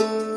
ค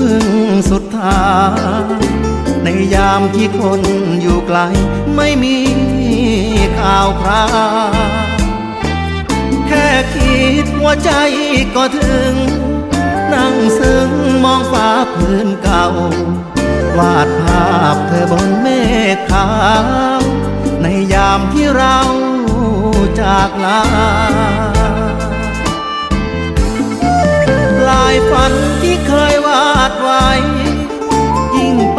พึ่งสุดท้ายในยามที่คนอยู่ไกล ไม่มีข่าวคราวแค่คิดว่าใจก็ถึง นั่งซึ้งมองฟ้าพื้นเก่า วาดภาพเธอบนเมฆขาว ในยามที่เราจากลาลายฝัน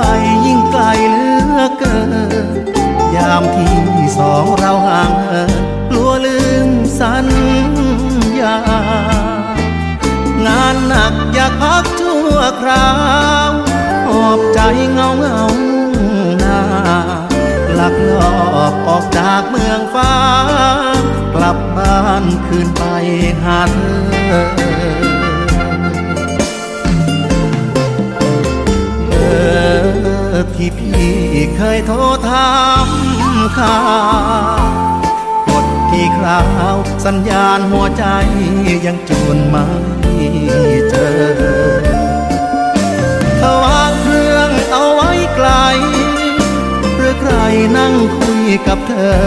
ไปยิ่งไกลเหลือเกิน ยามที่สองเราห่างเหินกลัวลืมสัญญา งานหนักอยากพักชั่วคราวหอบใจเงาเงาหน้าหลักลอบออกจากเมืองฟ้า กลับบ้านคืนไปหาเธอเออ ที่พี่เคยโทรถามข่าวกดที่คราวสัญญาณหัวใจยังจูนไม่เจอเขาวางเครื่องเอาไว้ไกล หรือใครนั่งคุยกับเธอ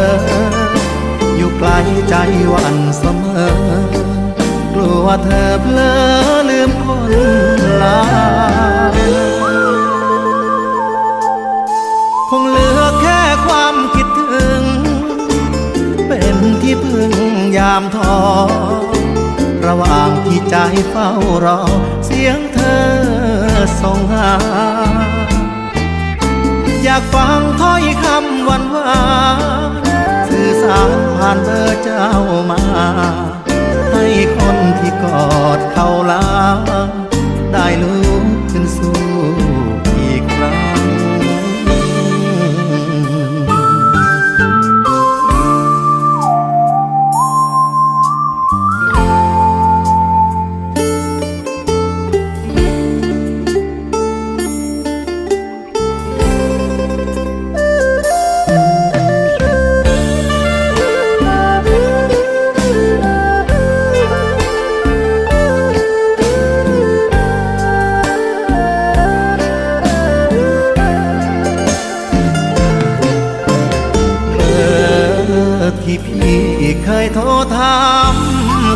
อยู่ไกลใจวันเสมอ กลัวเธอเพลอลืมคนลา ยามท้อระหว่างที่ใจเฝ้ารอ เสียงเธอส่งหา อยากฟังถ้อยคำหวานหวานสื่อสารผ่านเบอร์เจ้ามา ให้คนที่กอ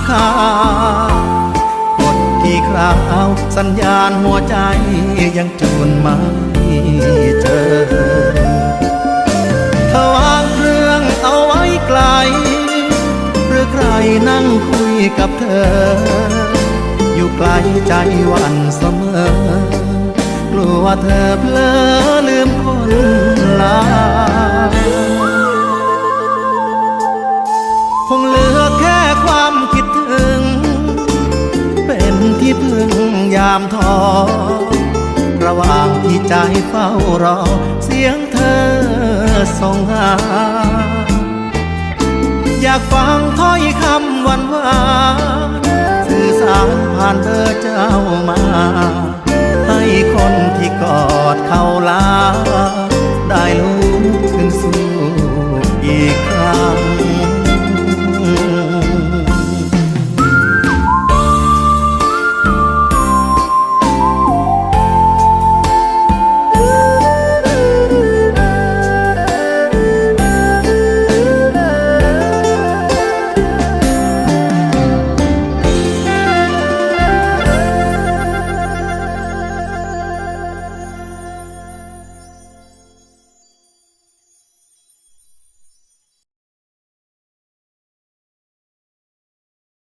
ข่าวกดที่คราวสัญญาณหัวใจยังจูนไม่เจอถ้าวางเครื่องเอาไว้ไกล หรือใครนั่งคุยกับเธอ อยู่ไกลใจวันเสมอกลัวเธอเพลอ พึ่งยามท้อระหว่างที่ใจเฝ้ารอ เสียงเธอส่งหา อยากฟังถ้อยคำหวานหวานสื่อสารผ่านเบอร์เจ้ามา ให้คนที่กอดเขาลา ได้รู้